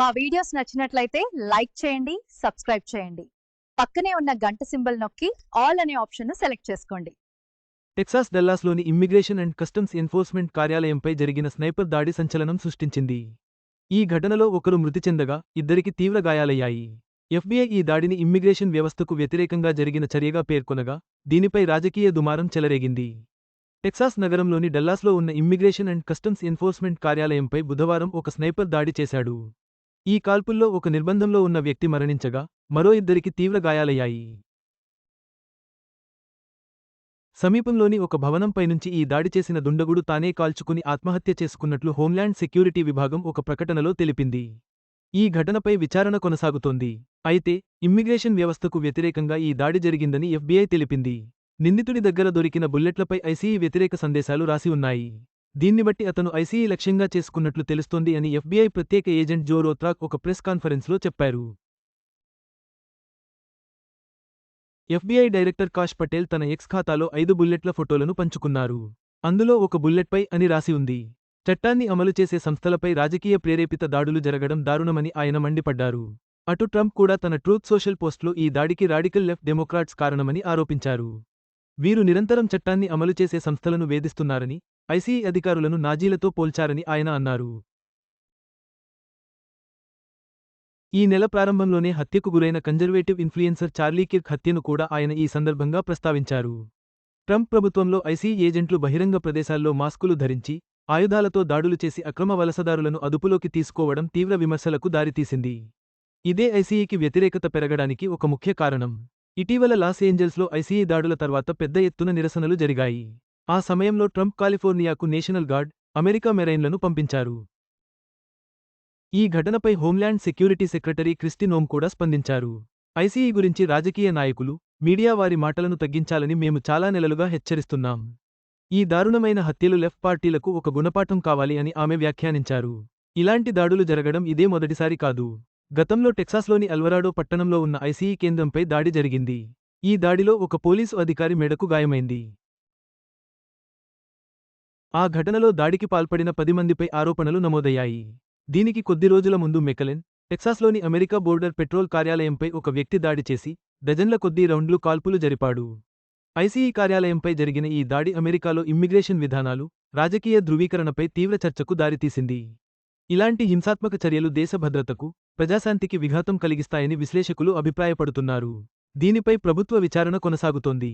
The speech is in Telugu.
మా వీడియోస్ నచ్చినట్లయితే లైక్ చేయండి సబ్స్క్రైబ్ చేయండి. పక్కనే ఉన్న గంట సింబల్ నొక్కి ఆల్ అనే ఆప్షన్ను సెలెక్ట్ చేసుకోండి. టెక్సాస్ డల్లాస్లోని ఇమ్మిగ్రేషన్ అండ్ కస్టమ్స్ ఎన్ఫోర్స్మెంట్ కార్యాలయంపై జరిగిన స్నైపర్ దాడి సంచలనం సృష్టించింది. ఈ ఘటనలో ఒకరు మృతి చెందగా ఇద్దరికి తీవ్ర గాయాలయ్యాయి. ఎఫ్బీఐ ఈ దాడిని ఇమ్మిగ్రేషన్ వ్యవస్థకు వ్యతిరేకంగా జరిగిన చర్యగా పేర్కొనగా దీనిపై రాజకీయ దుమారం చెలరేగింది. టెక్సాస్ నగరంలోని డల్లాస్లో ఉన్న ఇమ్మిగ్రేషన్ అండ్ కస్టమ్స్ ఎన్ఫోర్స్మెంట్ కార్యాలయంపై బుధవారం ఒక స్నైపర్ దాడి చేశాడు. ఈ కాల్పుల్లో ఒక నిర్బంధంలో ఉన్న వ్యక్తి మరణించగా మరో ఇద్దరికి తీవ్ర గాయాలయ్యాయి. సమీపంలోని ఒక భవనంపై నుంచి ఈ దాడి చేసిన దుండగుడు తానే కాల్చుకుని ఆత్మహత్య చేసుకున్నట్లు హోంల్యాండ్ సెక్యూరిటీ విభాగం ఒక ప్రకటనలో తెలిపింది. ఈ ఘటనపై విచారణ కొనసాగుతోంది. అయితే ఇమ్మిగ్రేషన్ వ్యవస్థకు వ్యతిరేకంగా ఈ దాడి జరిగిందని ఎఫ్బీఐ తెలిపింది. నిందితుడి దగ్గర దొరికిన బుల్లెట్లపై ఐసీఈ వ్యతిరేక సందేశాలు రాసి ఉన్నాయి. దీన్ని బట్టి అతను ఐసీఈ లక్ష్యంగా చేసుకున్నట్లు తెలుస్తోంది అని ఎఫ్బీఐ ప్రత్యేక ఏజెంట్ జో రోత్రాక్ ఒక ప్రెస్ కాన్ఫరెన్స్లో చెప్పారు. ఎఫ్బీఐ డైరెక్టర్ కాష్ పటేల్ తన ఎక్స్ ఖాతాలో ఐదు బుల్లెట్ల ఫోటోలను పంచుకున్నారు. అందులో ఒక బుల్లెట్పై అని రాసి ఉంది. చట్టాన్ని అమలు చేసే సంస్థలపై రాజకీయ ప్రేరేపిత దాడులు జరగడం దారుణమని ఆయన మండిపడ్డారు. అటు ట్రంప్ కూడా తన ట్రూత్ సోషల్ పోస్ట్లో ఈ దాడికి రాడికల్ లెఫ్ట్ డెమోక్రాట్స్ కారణమని ఆరోపించారు. వీరు నిరంతరం చట్టాన్ని అమలు చేసే సంస్థలను వేధిస్తున్నారని ఐసీఈ అధికారులను నాజీలతో పోల్చారని ఆయన అన్నారు. ఈ నెల ప్రారంభంలోనే హత్యకు గురైన కన్జర్వేటివ్ ఇన్ఫ్లుయెన్సర్ చార్లీ కిర్క్ హత్యను కూడా ఆయన ఈ సందర్భంగా ప్రస్తావించారు. ట్రంప్ ప్రభుత్వంలో ఐసీ ఏజెంట్లు బహిరంగ ప్రదేశాల్లో మాస్కులు ధరించి ఆయుధాలతో దాడులు చేసి అక్రమ వలసదారులను అదుపులోకి తీసుకోవడం తీవ్ర విమర్శలకు దారితీసింది. ఇదే ఐసీఈకి వ్యతిరేకత పెరగడానికి ఒక ముఖ్య కారణం. ఇటీవల లాస్ ఏంజల్స్లో ఐసీఈ దాడుల తర్వాత పెద్ద ఎత్తున నిరసనలు జరిగాయి. ఆ సమయంలో ట్రంప్ కాలిఫోర్నియాకు నేషనల్ గార్డ్ అమెరికా మెరైన్లను పంపించారు. ఈ ఘటనపై హోంల్యాండ్ సెక్యూరిటీ సెక్రటరీ క్రిస్టినోమ్ కూడా స్పందించారు. ఐసీఈ గురించి రాజకీయ నాయకులు మీడియా వారి మాటలను తగ్గించాలని మేము చాలా నెలలుగా హెచ్చరిస్తున్నాం. ఈ దారుణమైన హత్యలు లెఫ్ట్ పార్టీలకు ఒక గుణపాఠం కావాలి అని ఆమె వ్యాఖ్యానించారు. ఇలాంటి దాడులు జరగడం ఇదే మొదటిసారి కాదు. గతంలో టెక్సాస్లోని అల్వరాడో పట్టణంలో ఉన్న ఐసీఈ కేంద్రంపై దాడి జరిగింది. ఈ దాడిలో ఒక పోలీసు అధికారి మెడకు గాయమైంది. ఆ ఘటనలో దాడికి పాల్పడిన పది మందిపై ఆరోపణలు నమోదయ్యాయి. దీనికి కొద్ది రోజుల ముందు మెకలెన్ టెక్సాస్లోని అమెరికా బోర్డర్ పెట్రోల్ కార్యాలయంపై ఒక వ్యక్తి దాడి చేసి డజన్ల కొద్దీ రౌండ్లు కాల్పులు జరిపాడు. ఐసీఈ కార్యాలయంపై జరిగిన ఈ దాడి అమెరికాలో ఇమ్మిగ్రేషన్ విధానాలు రాజకీయ ధృవీకరణపై తీవ్ర చర్చకు దారితీసింది. ఇలాంటి హింసాత్మక చర్యలు దేశ భద్రతకు ప్రజాశాంతికి విఘాతం కలిగిస్తాయని విశ్లేషకులు అభిప్రాయపడుతున్నారు. దీనిపై ప్రభుత్వ విచారణ కొనసాగుతోంది.